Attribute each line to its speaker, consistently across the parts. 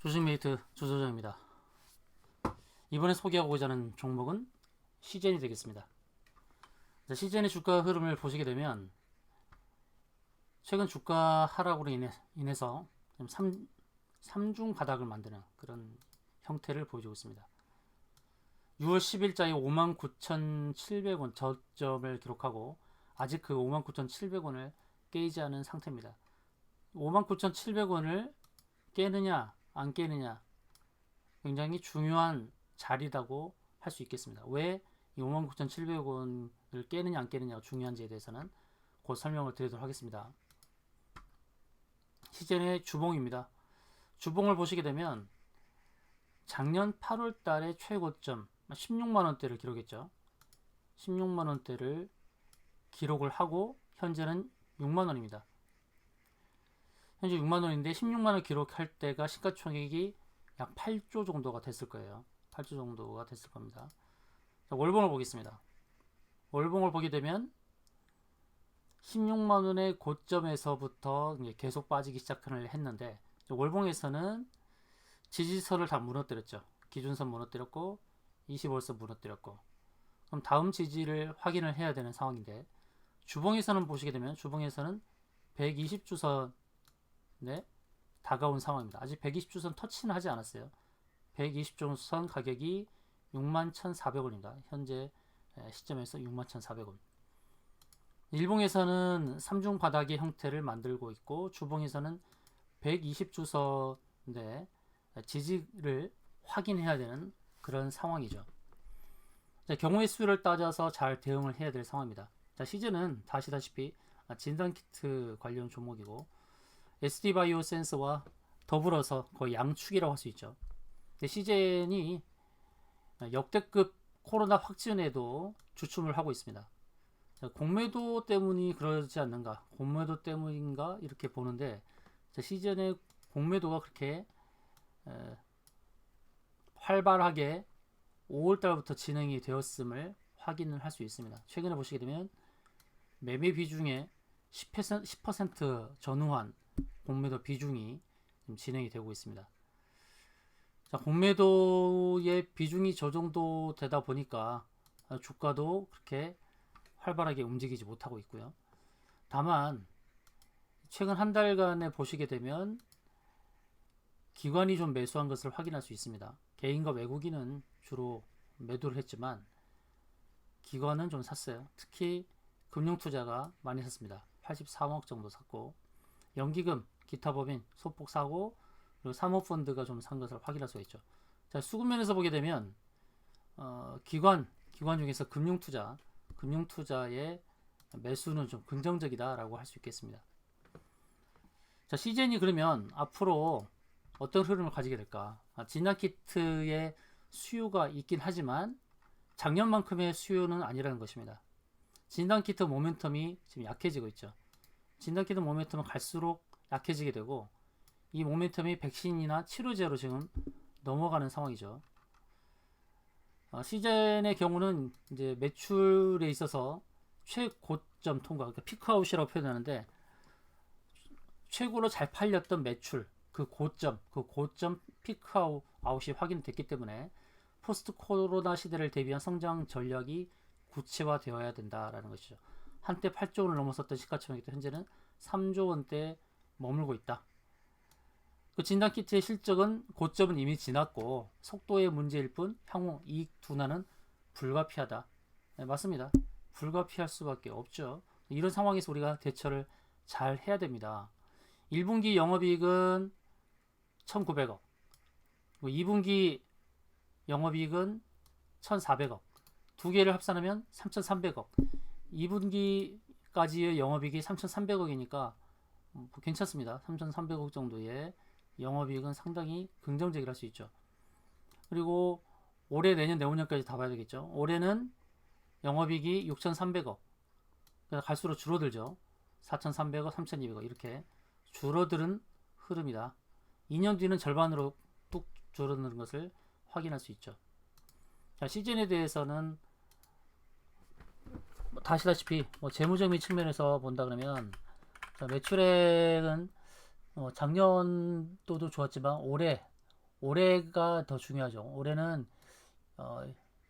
Speaker 1: 조식메이트 조조정입니다. 이번에 소개하고자 하는 종목은 시젠이 되겠습니다. 자, 시젠의 주가 흐름을 보시게 되면 최근 주가 하락으로 인해, 인해서 3, 삼중 바닥을 만드는 그런 형태를 보여주고 있습니다. 6월 10일자에 59,700원 저점을 기록하고 아직 그 59,700원을 깨지 않은 상태입니다. 59,700원을 깨느냐 안 깨느냐 굉장히 중요한 자리라고 할 수 있겠습니다. 왜이 59,700원을 깨느냐 안 깨느냐가 중요한지에 대해서는 곧 설명을 드리도록 하겠습니다. 시젠의 주봉입니다. 주봉을 보시게 되면 작년 8월 달에 최고점 16만 원대를 기록했죠. 16만 원대를 기록을 하고 현재는 6만 원입니다. 현재 6만 원인데 16만 원 기록할 때가 시가총액이 약 8조 정도가 됐을 거예요. 8조 정도가 됐을 겁니다. 자, 월봉을 보겠습니다. 월봉을 보게 되면 16만 원의 고점에서부터 계속 빠지기 시작을 했는데 월봉에서는 지지선을 다 무너뜨렸죠. 기준선 무너뜨렸고 25선 무너뜨렸고 그럼 다음 지지를 확인을 해야 되는 상황인데 주봉에서는 보시게 되면 주봉에서는 120주선 네, 다가온 상황입니다. 아직 120주선 터치는 하지 않았어요. 120주선 가격이 61,400원입니다. 현재 시점에서 61,400원. 일봉에서는 3중 바닥의 형태를 만들고 있고 주봉에서는 120주선의 지지를 확인해야 되는 그런 상황이죠. 자, 경우의 수를 따져서 잘 대응을 해야 될 상황입니다. 자, 시즌은 다시다시피 진단키트 관련 종목이고 SD바이오 센서와 더불어서 거의 양축이라고 할 수 있죠. 근데 시젠이 역대급 코로나 확진에도 주춤을 하고 있습니다. 공매도 때문이 그러지 않는가, 공매도 때문인가 이렇게 보는데 시즌의 공매도가 그렇게 에, 활발하게 5월달부터 진행이 되었음을 확인을 할 수 있습니다. 최근에 보시게 되면 매매 비중의 10%, 10% 전후한 공매도 비중이 진행이 되고 있습니다. 자, 공매도의 비중이 저 정도 되다 보니까 주가도 그렇게 활발하게 움직이지 못하고 있고요. 다만 최근 한 달간에 보시게 되면 기관이 좀 매수한 것을 확인할 수 있습니다. 개인과 외국인은 주로 매도를 했지만 기관은 좀 샀어요. 특히 금융투자가 많이 샀습니다. 83억 정도 샀고 연기금, 기타 법인 소폭 사고 그리고 사모펀드가 좀 산 것을 확인할 수가 있죠. 자, 수급면에서 보게 되면 어, 기관, 기관 중에서 금융투자, 금융투자의 매수는 좀 긍정적이다라고 할 수 있겠습니다. 자, 시젠이 그러면 앞으로 어떤 흐름을 가지게 될까? 아, 진단키트의 수요가 있긴 하지만 작년만큼의 수요는 아니라는 것입니다. 진단키트 모멘텀이 지금 약해지고 있죠. 진단키트 모멘텀은 갈수록 약해지게 되고 이 모멘텀이 백신이나 치료제로 지금 넘어가는 상황이죠. 어, 시즌의 경우는 이제 매출에 있어서 최고점 통과, 그러니까 피크아웃이라고 표현하는데 최고로 잘 팔렸던 매출, 그 고점, 그 고점 피크아웃이 확인됐기 때문에 포스트 코로나 시대를 대비한 성장 전략이 구체화되어야 된다라는 것이죠. 한때 8조 원을 넘었었던 시가총액도 현재는 3조 원대 머물고 있다. 그 진단 키트의 실적은 고점은 이미 지났고 속도의 문제일 뿐 향후 이익 둔화는 불가피하다. 네, 맞습니다. 불가피할 수밖에 없죠. 이런 상황에서 우리가 대처를 잘 해야 됩니다. 1분기 영업이익은 1,900억, 2분기 영업이익은 1,400억, 두 개를 합산하면 3,300억, 2분기까지의 영업이익이 3,300억이니까 뭐 괜찮습니다. 3,300억 정도의 영업이익은 상당히 긍정적이라 할수 있죠. 그리고 올해 내년 내후년까지 다 봐야 되겠죠. 올해는 영업이익이 6,300억. 갈수록 줄어들죠. 4,300억, 3,200억 이렇게 줄어드는 흐름이다. 2년 뒤는 절반으로 뚝 줄어드는 것을 확인할 수 있죠. 자, 시즌에 대해서는 뭐 다시다시피 뭐 재무적인 측면에서 본다 그러면 자, 매출액은 어, 작년도도 좋았지만 올해 올해가 더 중요하죠. 올해는 어,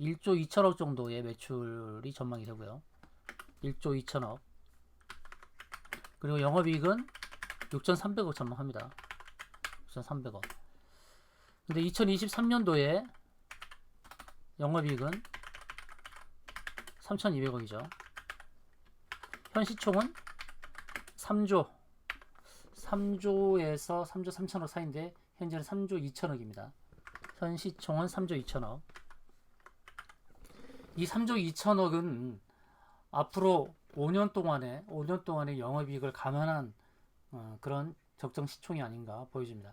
Speaker 1: 1조 2천억 정도의 매출이 전망이 되고요. 1조 2천억. 그리고 영업이익은 6,300억 전망합니다. 6,300억. 근데 2023년도에 영업이익은 3,200억이죠. 현 시총은 3조 3조에서 3조 3천억 사이인데 현재는 3조 2천억입니다. 현 시총은 3조 2천억. 이 3조 2천억은 앞으로 5년 동안에 5년 동안의 영업이익을 감안한 어, 그런 적정 시총이 아닌가 보여집니다.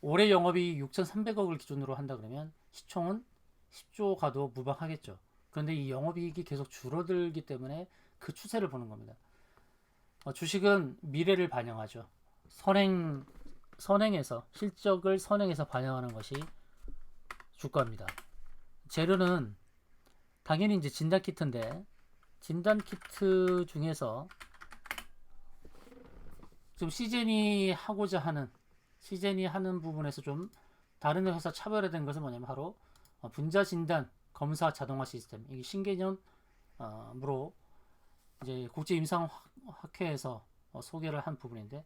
Speaker 1: 올해 영업이익 6,300억을 기준으로 한다 그러면 시총은 10조 가도 무방하겠죠. 그런데 이 영업이익이 계속 줄어들기 때문에 그 추세를 보는 겁니다. 어, 주식은 미래를 반영하죠. 선행 선행에서 실적을 선행해서 반영하는 것이 주가입니다. 재료는 당연히 이제 진단 키트인데 진단 키트 중에서 좀 시젠이 하고자 하는 시젠이 하는 부분에서 좀 다른 회사 차별화된 것은 뭐냐면 바로 어, 분자 진단 검사 자동화 시스템 이게 신개념으로 이제 국제 임상 학회에서 어, 소개를 한 부분인데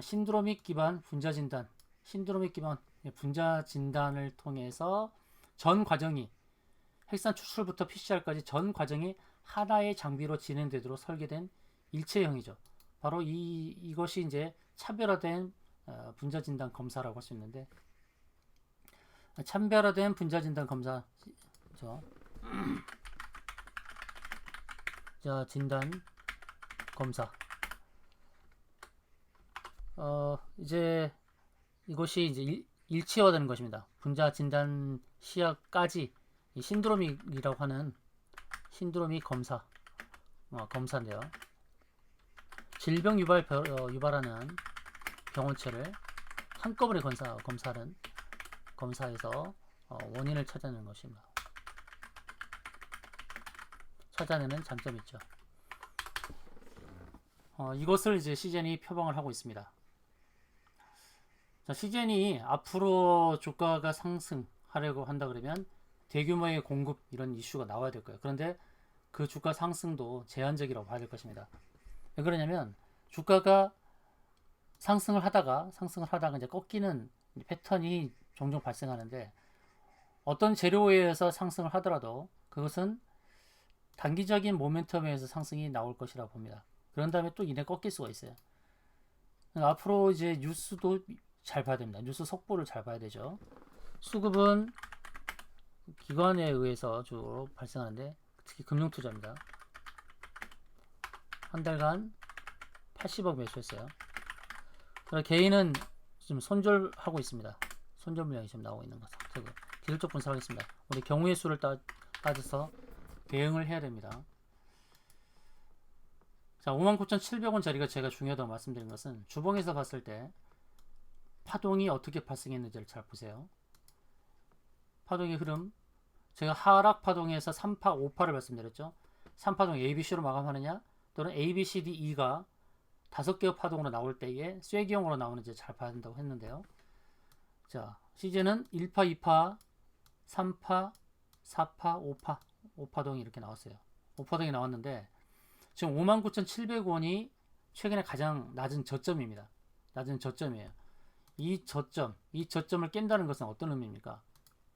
Speaker 1: 신드로믹 기반 분자 진단 신드로믹 기반 분자 진단을 통해서 전 과정이 핵산 추출부터 PCR까지 전 과정이 하나의 장비로 진행되도록 설계된 일체형이죠. 바로 이 이것이 이제 차별화된 어, 분자 진단 검사라고 할 수 있는데 차별화된 분자 진단 검사 저, 자 진단 검사 어 이제 이것이 이제 일, 일체화되는 것입니다. 분자 진단 시야까지 이 신드로믹이라고 하는 신드로믹 검사 어, 검사인데요. 질병 유발 어, 유발하는 병원체를 한꺼번에 검사 검사는 검사에서 어, 원인을 찾아내는 것입니다. 찾아내는 장점이 있죠. 어, 이것을 이제 시젠이 표방을 하고 있습니다. 자, 시젠이 앞으로 주가가 상승하려고 한다 그러면 대규모의 공급 이런 이슈가 나와야 될 거예요. 그런데 그 주가 상승도 제한적이라고 봐야 될 것입니다. 왜 그러냐면 주가가 상승을 하다가 상승을 하다가 이제 꺾이는 패턴이 종종 발생하는데 어떤 재료에 의해서 상승을 하더라도 그것은 단기적인 모멘텀에 의해서 상승이 나올 것이라 봅니다. 그런 다음에 또 이내 꺾일 수가 있어요. 앞으로 이제 뉴스도 잘 봐야 됩니다. 뉴스 속보를 잘 봐야 되죠. 수급은 기관에 의해서 주로 발생하는데 특히 금융 투자입니다. 한 달간 80억 매수했어요. 개인은 지금 손절하고 있습니다. 손절 물량이 지금 나오고 있는 것 상태고 기술적 분석하겠습니다. 우리 경우의 수를 따, 따져서 대응을 해야 됩니다. 자, 59,700원 자리가 제가 중요하다고 말씀드린 것은 주봉에서 봤을 때 파동이 어떻게 발생했는지를 잘 보세요. 파동의 흐름 제가 하락 파동에서 3파, 5파를 말씀드렸죠. 3파동 ABC로 마감하느냐 또는 ABCDE가 다섯 개의 파동으로 나올 때에 쐐기형으로 나오는지 잘 봐야 된다고 했는데요. 자, 시제는 1파, 2파, 3파, 4파, 5파, 5파동이 이렇게 나왔어요. 5파동이 나왔는데 지금 59,700원이 최근에 가장 낮은 저점입니다. 낮은 저점이에요. 이 저점, 이 저점을 깬다는 것은 어떤 의미입니까?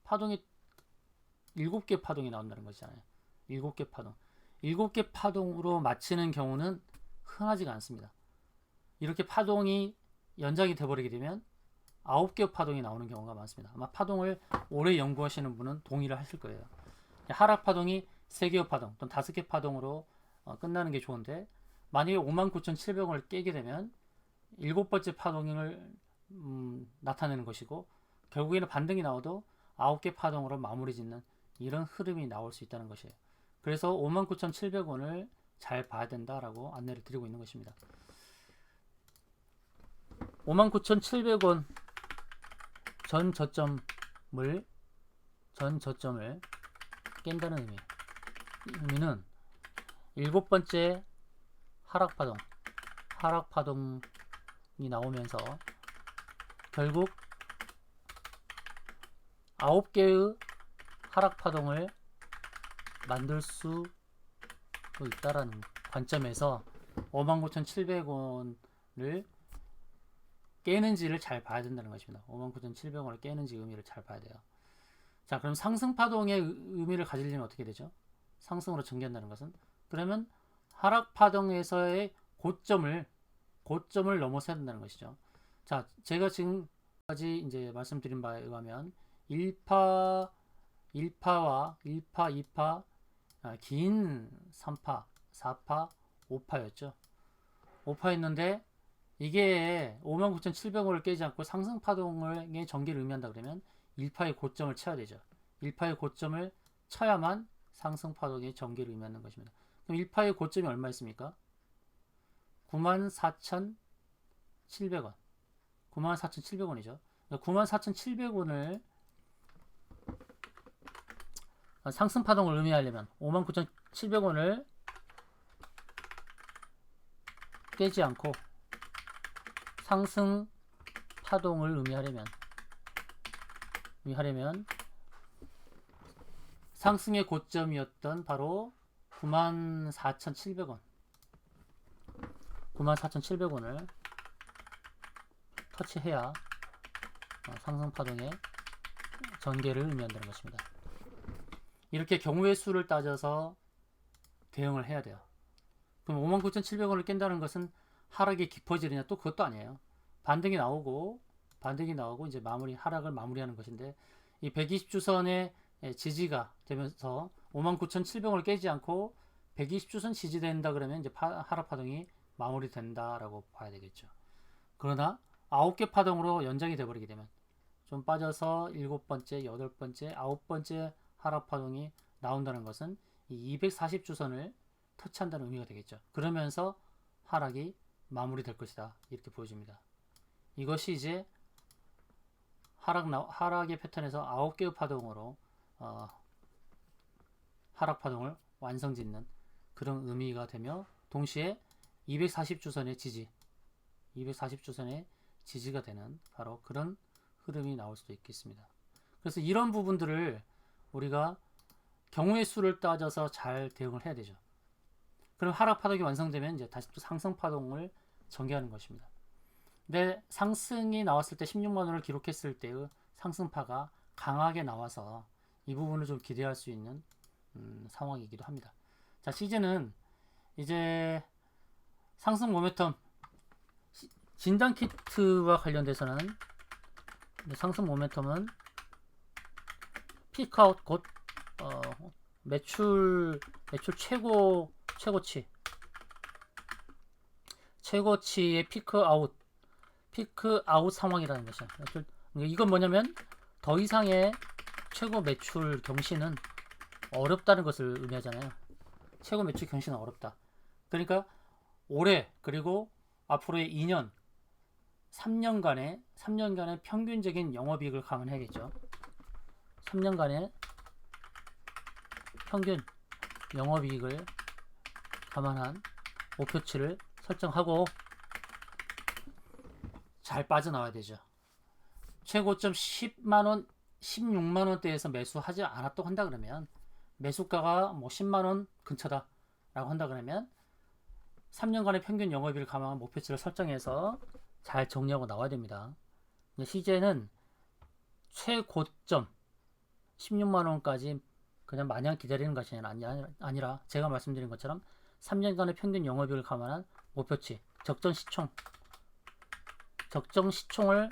Speaker 1: 파동이 7개 파동이 나온다는 것이잖아요. 7개 파동. 7개 파동으로 마치는 경우는 흔하지가 않습니다. 이렇게 파동이 연장이 돼버리게 되면 9개 파동이 나오는 경우가 많습니다. 아마 파동을 오래 연구하시는 분은 동의를 하실 거예요. 하락 파동이 3개 파동 또는 5개 파동으로 어, 끝나는 게 좋은데 만약에 59,700원을 깨게 되면 일곱 번째 파동을 음, 나타내는 것이고 결국에는 반등이 나와도 9개 파동으로 마무리 짓는 이런 흐름이 나올 수 있다는 것이에요. 그래서 59,700원을 잘 봐야 된다라고 안내를 드리고 있는 것입니다. 59,700원 전 저점을 전 저점을 깬다는 의미. 의미는 일곱 번째 하락 파동, 하락 파동이 나오면서 결국 9개의 하락 파동을 만들 수 있다라는 관점에서 59,700원을 깨는지를 잘 봐야 된다는 것입니다. 59,700원을 깨는지 의미를 잘 봐야 돼요. 자, 그럼 상승 파동의 의- 의미를 가지려면 어떻게 되죠? 상승으로 전개한다는 것은 그러면 하락 파동에서의 고점을 고점을 넘어서야 된다는 것이죠. 자, 제가 지금까지 이제 말씀드린 바에 의하면 1파 1파와 1파, 2파, 아, 긴 3파, 4파, 5파였죠. 5파였는데 이게 59,700원을 깨지 않고 상승 파동의 전개를 의미한다 그러면 1파의 고점을 쳐야 되죠. 1파의 고점을 쳐야만 상승 파동의 전개를 의미하는 것입니다. 그럼 1파의 고점이 얼마 있습니까? 94,700원. 94,700원이죠. 94,700원을 상승 파동을 의미하려면 59,700원을 깨지 않고 상승 파동을 의미하려면 의미 하려면 상승의 고점이었던 바로 94,700원 94,700원을 터치해야 어, 상승 파동의 전개를 의미한다는 것입니다. 이렇게 경우의 수를 따져서 대응을 해야 돼요. 그럼 59,700원을 깬다는 것은 하락이 깊어지느냐 또 그것도 아니에요. 반등이 나오고 반등이 나오고 이제 마무리 하락을 마무리하는 것인데 이 120주선의 지지가 되면서 59,700원을 깨지 않고 120주선 지지된다 그러면 이제 파, 하락 파동이 마무리된다라고 봐야 되겠죠. 그러나 9개 파동으로 연장이 돼 버리게 되면 좀 빠져서 일곱 번째, 여덟 번째, 아홉 번째 하락 파동이 나온다는 것은 이 240주선을 터치한다는 의미가 되겠죠. 그러면서 하락이 마무리될 것이다. 이렇게 보여집니다. 이것이 이제 하락 나, 하락의 패턴에서 9개의 파동으로 어, 하락 파동을 완성짓는 그런 의미가 되며 동시에 240주선의 지지 240주선의 지지가 되는 바로 그런 흐름이 나올 수도 있겠습니다. 그래서 이런 부분들을 우리가 경우의 수를 따져서 잘 대응을 해야 되죠. 그럼 하락 파동이 완성되면 이제 다시 또 상승 파동을 전개하는 것입니다. 근데 상승이 나왔을 때 16만 원을 기록했을 때의 상승파가 강하게 나와서 이 부분을 좀 기대할 수 있는 음, 상황이기도 합니다. 자 시즌은 이제 상승 모멘텀 시- 진단 키트와 관련돼서는 상승 모멘텀은 피크아웃 곧 어, 매출 매출 최고 최고치 최고치의 피크아웃 피크 아웃 상황이라는 것이죠. 매출- 이건 뭐냐면 더 이상의 최고 매출 경신은 어렵다는 것을 의미하잖아요. 최고 매출 경신은 어렵다. 그러니까 올해 그리고 앞으로의 2년 3년간의 3년간의 평균적인 영업이익을 감안해야겠죠. 3년간의 평균 영업이익을 감안한 목표치를 설정하고 잘 빠져나와야 되죠. 최고점 10만 원, 16만 원대에서 매수하지 않았다고 한다 그러면 매수가가 뭐 10만 원 근처다 라고 한다 그러면 3년간의 평균 영업이익을 감안한 목표치를 설정해서 잘 정리하고 나와야 됩니다. 시제는 최고점 16만 원까지 그냥 마냥 기다리는 것이 아니- 아니라 제가 말씀드린 것처럼 3년간의 평균 영업이익을 감안한 목표치 적정 시총 적정 시총을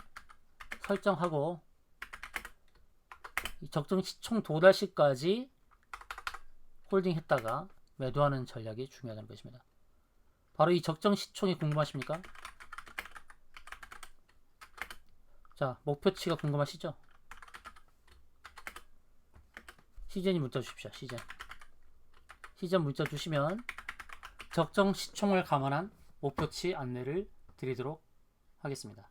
Speaker 1: 설정하고 이 적정 시총 도달 시까지 홀딩했다가 매도하는 전략이 중요하다는 것입니다. 바로 이 적정 시총이 궁금하십니까? 자, 목표치가 궁금하시죠? 시즌이 문자 주십시오. 시즌. 시즌 문자 주시면 적정 시총을 감안한 목표치 안내를 드리도록 하겠습니다.